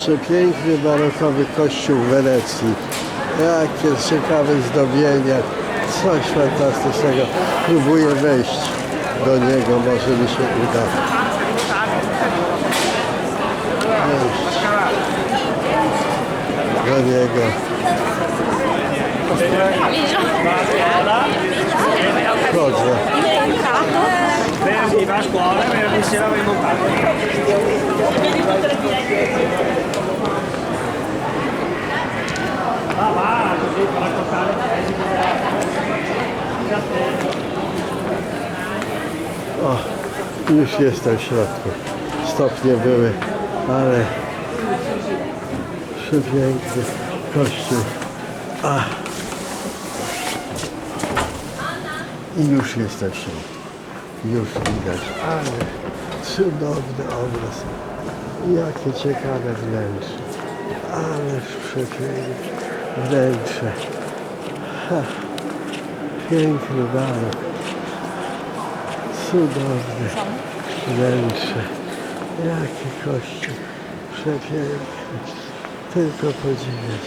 Przepiękny barokowy kościół w Wenecji. Jakie ciekawe zdobienia. Coś fantastycznego. Próbuję wejść do niego, może mi się uda. Wejść do niego. Wchodzę. Venerdì va a scuola, venerdì sera va in montagna. Ah, va, così per raccontare O, już jestem w środku. Stopnie były, ale przepiękny kościół. A. I już jestem w środku. Już widać, ale cudowny obraz. Jakie ciekawe wnętrze. Ależ przepiękne wnętrze. Piękny barok. Cudowne wnętrze. Jaki kościół. Przepiękny. Tylko podziwiać.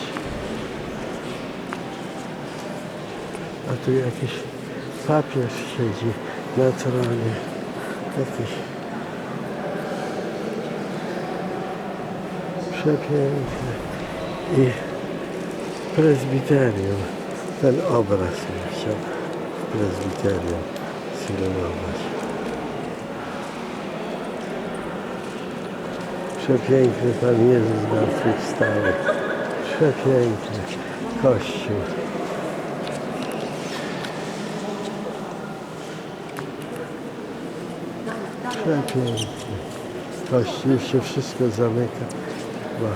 A tu jakiś papież siedzi na tronie. Jakiś przepiękny. I prezbiterium. Ten obraz bym chciał w prezbiterium sfilmować. Przepiękny Pan Jezus zmartwychwstały. Przepiękny Kościół. Przepiękny. Kościół już się wszystko zamyka, bo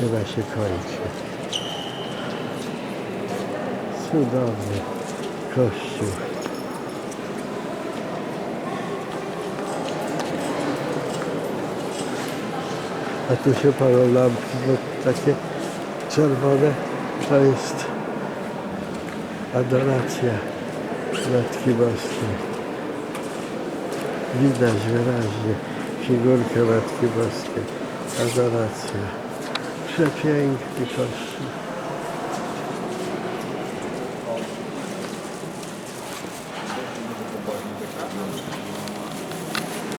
chyba się kończy. Cudowny Kościół. A tu się palą lampki, bo takie czerwone to jest adoracja Matki Boskiej. Widać wyraźnie figurkę Matki Boskiej. Adoracja. Przepiękny kościół.